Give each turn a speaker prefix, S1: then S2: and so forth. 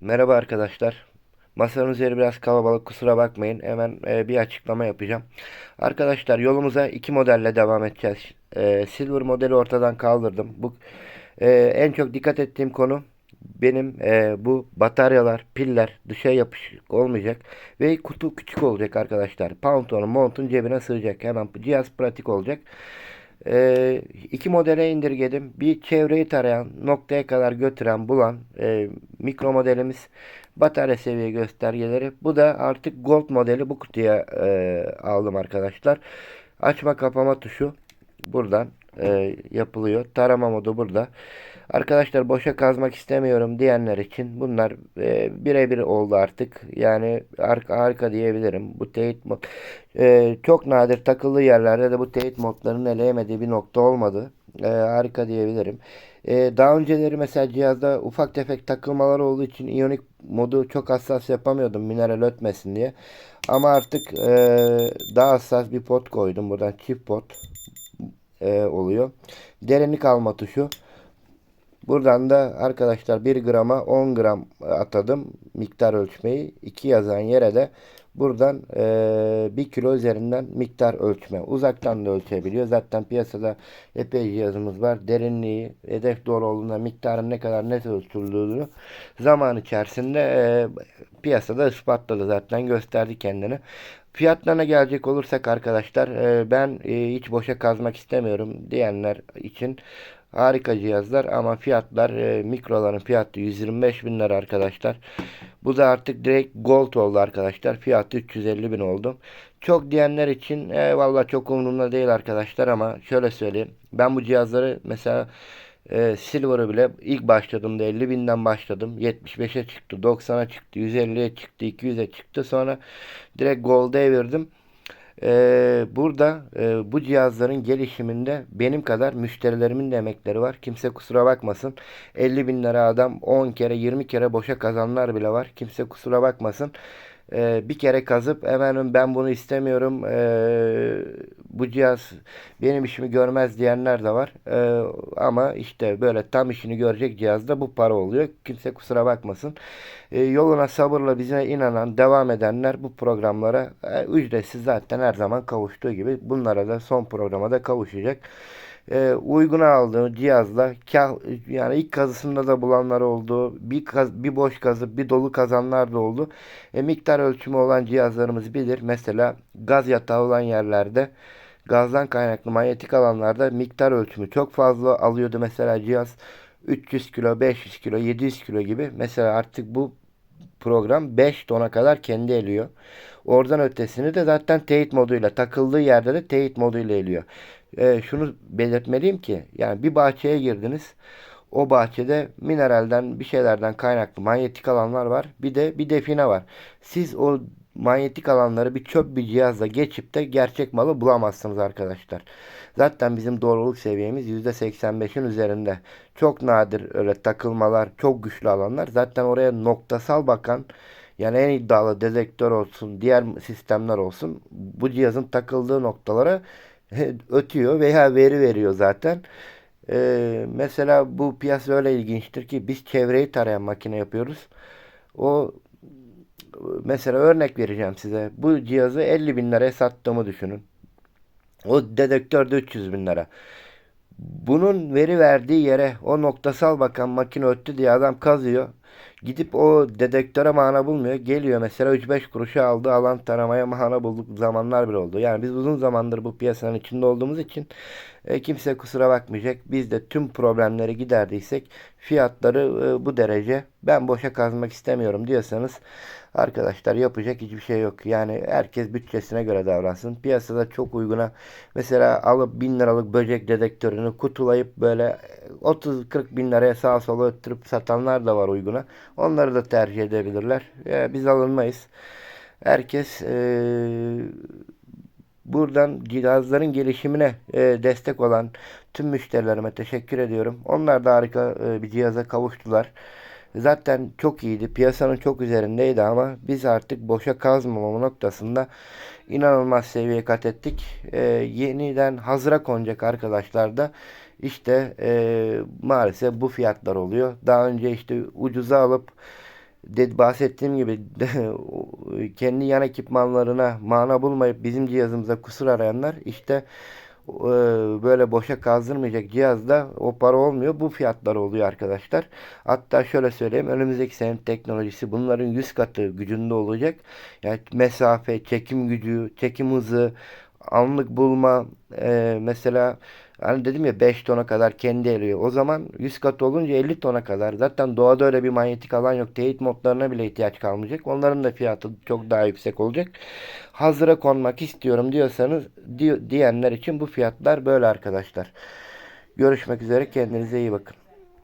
S1: Merhaba arkadaşlar. Masanın üzeri biraz kalabalık kusura bakmayın. Hemen e, bir açıklama yapacağım. Arkadaşlar yolumuza iki modelle devam edeceğiz. E, Silver modeli ortadan kaldırdım. Bu e, en çok dikkat ettiğim konu benim e, bu bataryalar, piller dışa yapışık olmayacak ve kutu küçük olacak arkadaşlar. Pantolonun, montun cebine sığacak. Hemen cihaz pratik olacak. Ee, iki modele indirgedim. Bir çevreyi tarayan, noktaya kadar götüren, bulan e, mikro modelimiz batarya seviye göstergeleri. Bu da artık gold modeli bu kutuya e, aldım arkadaşlar. Açma kapama tuşu buradan e, yapılıyor. Tarama modu burada. Arkadaşlar boşa kazmak istemiyorum diyenler için bunlar e, birebir oldu artık. Yani harika, harika diyebilirim. Bu teyit mod e, çok nadir takıldığı yerlerde de bu teyit modlarının eleyemediği bir nokta olmadı. E, harika diyebilirim. E, daha önceleri mesela cihazda ufak tefek takılmalar olduğu için iyonik modu çok hassas yapamıyordum mineral ötmesin diye. Ama artık e, daha hassas bir pot koydum. Buradan çift pot e, oluyor. Derinlik alma tuşu. Buradan da arkadaşlar 1 grama 10 gram atadım miktar ölçmeyi. 2 yazan yere de buradan e, 1 kilo üzerinden miktar ölçme. Uzaktan da ölçebiliyor. Zaten piyasada epey cihazımız var. Derinliği, hedef doğru olduğunda miktarın ne kadar net ölçüldüğünü zaman içerisinde e, piyasada ispatladı zaten gösterdi kendini. Fiyatlarına gelecek olursak arkadaşlar e, ben e, hiç boşa kazmak istemiyorum diyenler için Harika cihazlar ama fiyatlar e, mikroların fiyatı 125 bin lira arkadaşlar. Bu da artık direkt gold oldu arkadaşlar. Fiyatı 350 bin oldu. Çok diyenler için valla çok umurumda değil arkadaşlar ama şöyle söyleyeyim. Ben bu cihazları mesela e, Silver'ı bile ilk başladığımda 50 binden başladım. 75'e çıktı, 90'a çıktı, 150'ye çıktı, 200'e çıktı. Sonra direkt Gold'a evirdim. Ee, burada e, bu cihazların gelişiminde benim kadar müşterilerimin de emekleri var. Kimse kusura bakmasın. 50 bin lira adam 10 kere 20 kere boşa kazanlar bile var. Kimse kusura bakmasın. Ee, bir kere kazıp hemen ben bunu istemiyorum. Ee, bu cihaz benim işimi görmez diyenler de var. Ee, ama işte böyle tam işini görecek cihazda bu para oluyor. Kimse kusura bakmasın. Ee, yoluna sabırla bize inanan, devam edenler bu programlara e, ücretsiz zaten her zaman kavuştuğu gibi bunlara da son programda kavuşacak e, uygun aldığım cihazla kah, yani ilk kazısında da bulanlar oldu. Bir, kaz, bir boş kazıp bir dolu kazanlar da oldu. E, miktar ölçümü olan cihazlarımız bilir. Mesela gaz yatağı olan yerlerde gazdan kaynaklı manyetik alanlarda miktar ölçümü çok fazla alıyordu. Mesela cihaz 300 kilo, 500 kilo, 700 kilo gibi. Mesela artık bu program 5 tona kadar kendi eliyor. Oradan ötesini de zaten teyit moduyla takıldığı yerde de teyit moduyla eliyor e, şunu belirtmeliyim ki yani bir bahçeye girdiniz. O bahçede mineralden bir şeylerden kaynaklı manyetik alanlar var. Bir de bir define var. Siz o manyetik alanları bir çöp bir cihazla geçip de gerçek malı bulamazsınız arkadaşlar. Zaten bizim doğruluk seviyemiz %85'in üzerinde. Çok nadir öyle takılmalar, çok güçlü alanlar. Zaten oraya noktasal bakan yani en iddialı dedektör olsun, diğer sistemler olsun bu cihazın takıldığı noktalara ötüyor veya veri veriyor zaten. Ee, mesela bu piyasa öyle ilginçtir ki biz çevreyi tarayan makine yapıyoruz. O mesela örnek vereceğim size. Bu cihazı 50 bin liraya sattığımı düşünün. O dedektör de 300 bin lira. Bunun veri verdiği yere o noktasal bakan makine öttü diye adam kazıyor. Gidip o dedektöre mana bulmuyor. Geliyor mesela 3-5 kuruşa aldı alan taramaya mana bulduk zamanlar bile oldu. Yani biz uzun zamandır bu piyasanın içinde olduğumuz için e, kimse kusura bakmayacak. Biz de tüm problemleri giderdiysek fiyatları e, bu derece ben boşa kazmak istemiyorum diyorsanız arkadaşlar yapacak hiçbir şey yok. Yani herkes bütçesine göre davransın. Piyasada çok uyguna mesela alıp 1000 liralık böcek dedektörünü kutulayıp böyle 30-40 bin liraya sağa sola öttürüp satanlar da var uyguna. Onları da tercih edebilirler. Ya biz alınmayız. Herkes e, buradan cihazların gelişimine e, destek olan tüm müşterilerime teşekkür ediyorum. Onlar da harika e, bir cihaza kavuştular. Zaten çok iyiydi. Piyasanın çok üzerindeydi ama biz artık boşa kazmama noktasında inanılmaz seviye kat ettik. E, yeniden hazıra konacak arkadaşlar da işte e, maalesef bu fiyatlar oluyor. Daha önce işte ucuza alıp de, bahsettiğim gibi kendi yan ekipmanlarına mana bulmayıp bizim cihazımıza kusur arayanlar işte böyle boşa kazdırmayacak cihazda o para olmuyor. Bu fiyatlar oluyor arkadaşlar. Hatta şöyle söyleyeyim. Önümüzdeki senenin teknolojisi bunların 100 katı gücünde olacak. Yani mesafe, çekim gücü, çekim hızı, anlık bulma e, mesela hani dedim ya 5 tona kadar kendi eriyor. O zaman 100 kat olunca 50 tona kadar. Zaten doğada öyle bir manyetik alan yok. Teyit modlarına bile ihtiyaç kalmayacak. Onların da fiyatı çok daha yüksek olacak. Hazıra konmak istiyorum diyorsanız di- diyenler için bu fiyatlar böyle arkadaşlar. Görüşmek üzere. Kendinize iyi bakın.